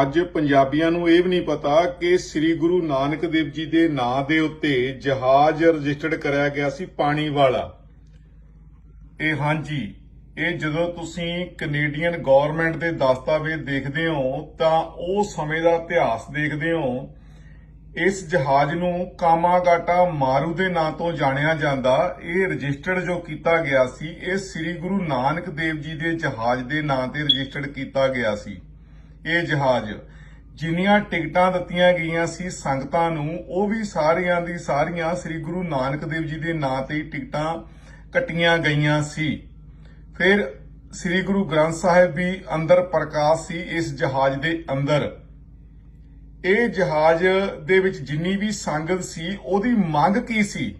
ਅੱਜ ਪੰਜਾਬੀਆਂ ਨੂੰ ਇਹ ਵੀ ਨਹੀਂ ਪਤਾ ਕਿ ਸ੍ਰੀ ਗੁਰੂ ਨਾਨਕ ਦੇਵ ਜੀ ਦੇ ਨਾਂ ਦੇ ਉੱਤੇ ਜਹਾਜ਼ ਰਜਿਸਟਰਡ ਕਰਿਆ ਗਿਆ ਸੀ ਪਾਣੀ ਵਾਲਾ। ਇਹ ਹਾਂਜੀ, ਇਹ ਜਦੋਂ ਤੁਸੀਂ ਕੈਨੇਡੀਅਨ ਗਵਰਨਮੈਂਟ ਦੇ ਦਸਤਾਵੇਜ਼ ਦੇਖਦੇ ਹੋ, ਤਾਂ ਉਹ ਸਮੇਂ ਦਾ ਇਤਿਹਾਸ ਦੇਖਦੇ ਹੋ, ਇਸ ਜਹਾਜ਼ ਨੂੰ ਕਾਮਾਗਾਟਾ ਮਾਰੂ ਦੇ ਨਾਂ ਤੋਂ ਜਾਣਿਆ ਜਾਂਦਾ। ਇਹ ਰਜਿਸਟਰਡ ਜੋ ਕੀਤਾ ਗਿਆ ਸੀ, ਇਹ ਸ੍ਰੀ ਗੁਰੂ ਨਾਨਕ ਦੇਵ ਜੀ ਦੇ ਜਹਾਜ਼ ਦੇ ਨਾਂ ਤੇ ਰਜਿਸਟਰਡ ਕੀਤਾ ਗਿਆ ਸੀ। ਇਹ ਜਹਾਜ਼। ਜਿੰਨੀਆਂ ਟਿਕਟਾਂ ਦਿੱਤੀਆਂ ਗਈਆਂ ਸੀ ਸੰਗਤਾਂ ਨੂੰ, ਉਹ ਵੀ ਸਾਰੀਆਂ ਦੀ ਸਾਰੀਆਂ ਸ੍ਰੀ ਗੁਰੂ ਨਾਨਕ ਦੇਵ ਜੀ ਦੇ ਨਾਂ ਤੇ ਟਿਕਟਾਂ ਕੱਟੀਆਂ ਗਈਆਂ ਸੀ। ਫਿਰ ਸ੍ਰੀ ਗੁਰੂ ਗ੍ਰੰਥ ਸਾਹਿਬ ਵੀ ਅੰਦਰ ਪ੍ਰਕਾਸ਼ ਸੀ ਇਸ ਜਹਾਜ਼ ਦੇ ਅੰਦਰ। ਇਹ ਜਹਾਜ਼ ਦੇ ਵਿੱਚ ਜਿੰਨੀ ਵੀ ਸੰਗਤ ਸੀ, ਉਹਦੀ ਮੰਗ ਕੀ ਸੀ?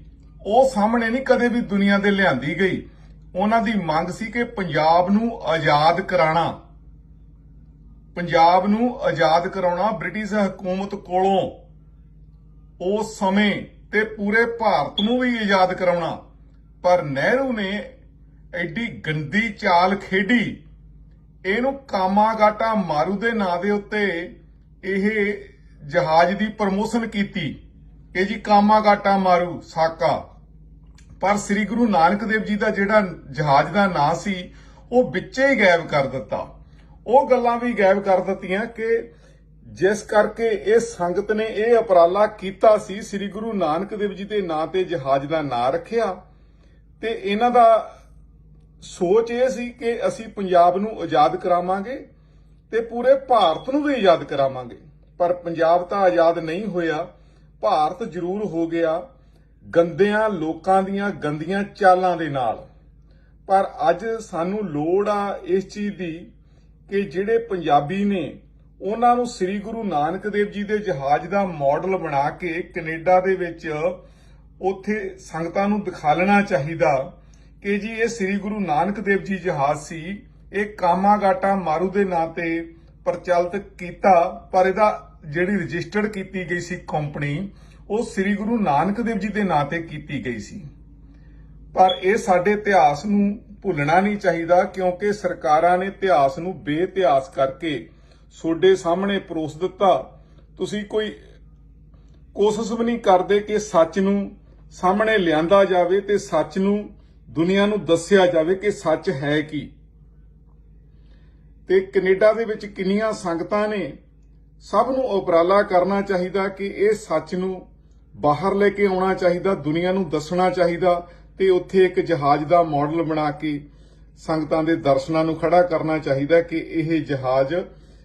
ਉਹ ਸਾਹਮਣੇ ਨਹੀਂ ਕਦੇ ਵੀ ਦੁਨੀਆ ਦੇ ਲਿਆਂਦੀ ਗਈ। ਉਹਨਾਂ ਦੀ ਮੰਗ ਸੀ ਕਿ ਪੰਜਾਬ ਨੂੰ ਆਜ਼ਾਦ ਕਰਾਣਾ। ਪੰਜਾਬ ਨੂੰ ਆਜ਼ਾਦ ਕਰਾਉਣਾ ਬ੍ਰਿਟਿਸ਼ ਹਕੂਮਤ ਕੋਲੋਂ ਉਸ ਸਮੇਂ ਤੇ ਪੂਰੇ ਭਾਰਤ ਨੂੰ ਵੀ ਆਜ਼ਾਦ ਕਰਾਉਣਾ। ਪਰ ਨਹਿਰੂ ਨੇ ਐਡੀ ਗੰਦੀ ਚਾਲ ਖੇਡੀ। ਇਹਨੂੰ ਕਾਮਾਗਾਟਾ ਮਾਰੂ ਦੇ ਨਾਂ ਦੇ ਉੱਤੇ ਇਹ ਜਹਾਜ਼ ਦੀ ਪ੍ਰਮੋਸ਼ਨ ਕੀਤੀ। ਇਹ ਜੀ ਕਾਮਾਗਾਟਾ ਮਾਰੂ, ਸਾਕਾ। ਪਰ ਸ੍ਰੀ ਗੁਰੂ ਨਾਨਕ ਦੇਵ ਜੀ ਦਾ ਜਿਹੜਾ ਜਹਾਜ਼ ਦਾ ਨਾਂ ਸੀ, ਉਹ ਵਿੱਚੇ ਹੀ ਗਾਇਬ ਕਰ ਦਿੱਤਾ। ਉਹ ਗੱਲਾਂ ਵੀ ਗਾਇਬ ਕਰ ਦਿੱਤੀਆਂ ਕਿ ਜਿਸ ਕਰਕੇ ਇਹ ਸੰਗਤ ਨੇ ਇਹ ਉਪਰਾਲਾ ਕੀਤਾ ਸੀ, ਸ੍ਰੀ ਗੁਰੂ ਨਾਨਕ ਦੇਵ ਜੀ ਦੇ ਨਾਂ ਤੇ ਜਹਾਜ਼ ਦਾ ਨਾਂ ਰੱਖਿਆ। ਤੇ ਇਹਨਾਂ ਦਾ ਸੋਚ ਇਹ ਸੀ ਕਿ ਅਸੀਂ ਪੰਜਾਬ ਨੂੰ ਆਜ਼ਾਦ ਕਰਾਵਾਂਗੇ ਤੇ ਪੂਰੇ ਭਾਰਤ ਨੂੰ ਵੀ ਆਜ਼ਾਦ ਕਰਾਵਾਂਗੇ। ਪਰ ਪੰਜਾਬ ਤਾਂ ਆਜ਼ਾਦ ਨਹੀਂ ਹੋਇਆ, ਭਾਰਤ ਜ਼ਰੂਰ ਹੋ ਗਿਆ ਗੰਦਿਆਂ ਲੋਕਾਂ ਦੀਆਂ ਗੰਦੀਆਂ ਚਾਲਾਂ ਦੇ ਨਾਲ। ਪਰ ਅੱਜ ਸਾਨੂੰ ਲੋੜ ਆ ਇਸ ਚੀਜ਼ ਦੀ ਕਿ ਜਿਹੜੇ ਪੰਜਾਬੀ ਨੇ, ਉਹਨਾਂ ਨੂੰ ਸ੍ਰੀ ਗੁਰੂ ਨਾਨਕ ਦੇਵ ਜੀ ਦੇ ਜਹਾਜ਼ ਦਾ ਮਾਡਲ ਬਣਾ ਕੇ ਕੈਨੇਡਾ ਦੇ ਵਿੱਚ ਉੱਥੇ ਸੰਗਤਾਂ ਨੂੰ ਦਿਖਾਲਣਾ ਚਾਹੀਦਾ। ਕਿ ਜੀ ਇਹ ਸ੍ਰੀ ਗੁਰੂ ਨਾਨਕ ਦੇਵ ਜੀ ਜਹਾਜ਼ ਸੀ, ਇਹ ਕਾਮਾਗਾਟਾ ਮਾਰੂ ਦੇ ਨਾਂ ਤੇ ਪ੍ਰਚਲਿਤ ਕੀਤਾ, ਪਰ ਇਹਦਾ ਜਿਹੜੀ ਰਜਿਸਟਰਡ ਕੀਤੀ ਗਈ ਸੀ ਕੰਪਨੀ, ਉਹ ਸ੍ਰੀ ਗੁਰੂ ਨਾਨਕ ਦੇਵ ਜੀ ਦੇ ਨਾਂ ਤੇ ਕੀਤੀ ਗਈ ਸੀ। ਪਰ ਇਹ ਸਾਡੇ ਇਤਿਹਾਸ ਨੂੰ ਭੁੱਲਣਾ ਨਹੀਂ ਚਾਹੀਦਾ ਕਿਉਂਕਿ ਸਰਕਾਰਾਂ ਨੇ ਇਤਿਹਾਸ ਨੂੰ ਬੇਇਤਿਹਾਸ ਕਰਕੇ ਤੁਹਾਡੇ ਸਾਹਮਣੇ ਪਰੋਸ ਦਿੱਤਾ। ਤੁਸੀਂ ਕੋਈ ਕੋਸ਼ਿਸ਼ ਵੀ ਨਹੀਂ ਕਰਦੇ ਕਿ ਸੱਚ ਨੂੰ ਸਾਹਮਣੇ ਲਿਆਂਦਾ ਜਾਵੇ ਤੇ ਸੱਚ ਨੂੰ ਦੁਨੀਆ ਨੂੰ ਦੱਸਿਆ ਜਾਵੇ ਕਿ ਸੱਚ ਹੈ ਕੀ। ਤੇ ਕੈਨੇਡਾ ਦੇ ਵਿੱਚ ਕਿੰਨੀਆਂ ਸੰਗਤਾਂ ਨੇ, ਸਭ ਨੂੰ ਉਪਰਾਲਾ ਕਰਨਾ ਚਾਹੀਦਾ ਕਿ ਇਹ ਸੱਚ ਨੂੰ ਬਾਹਰ ਲੈ ਕੇ ਆਉਣਾ ਚਾਹੀਦਾ, ਦੁਨੀਆ ਨੂੰ ਦੱਸਣਾ ਚਾਹੀਦਾ। ਤੇ ਉੱਥੇ ਇੱਕ ਜਹਾਜ਼ ਦਾ ਮਾਡਲ ਬਣਾ ਕੇ ਸੰਗਤਾਂ ਦੇ ਦਰਸ਼ਨਾਂ ਨੂੰ ਖੜਾ ਕਰਨਾ ਚਾਹੀਦਾ ਕਿ ਇਹ ਜਹਾਜ਼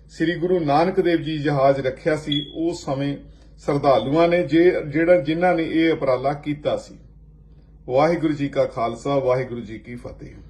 ਸ੍ਰੀ ਗੁਰੂ ਨਾਨਕ ਦੇਵ ਜੀ ਜਹਾਜ਼ ਰੱਖਿਆ ਸੀ ਉਸ ਸਮੇਂ ਸਰਦਾਲੂਆਂ ਨੇ ਜੇ, ਜਿਹੜਾ ਜਿਨ੍ਹਾਂ ਨੇ ਇਹ ਉਪਰਾਲਾ ਕੀਤਾ ਸੀ। ਵਾਹਿਗੁਰੂ ਜੀ ਕਾ ਖਾਲਸਾ, ਵਾਹਿਗੁਰੂ ਜੀ ਕੀ ਫਤਿਹ।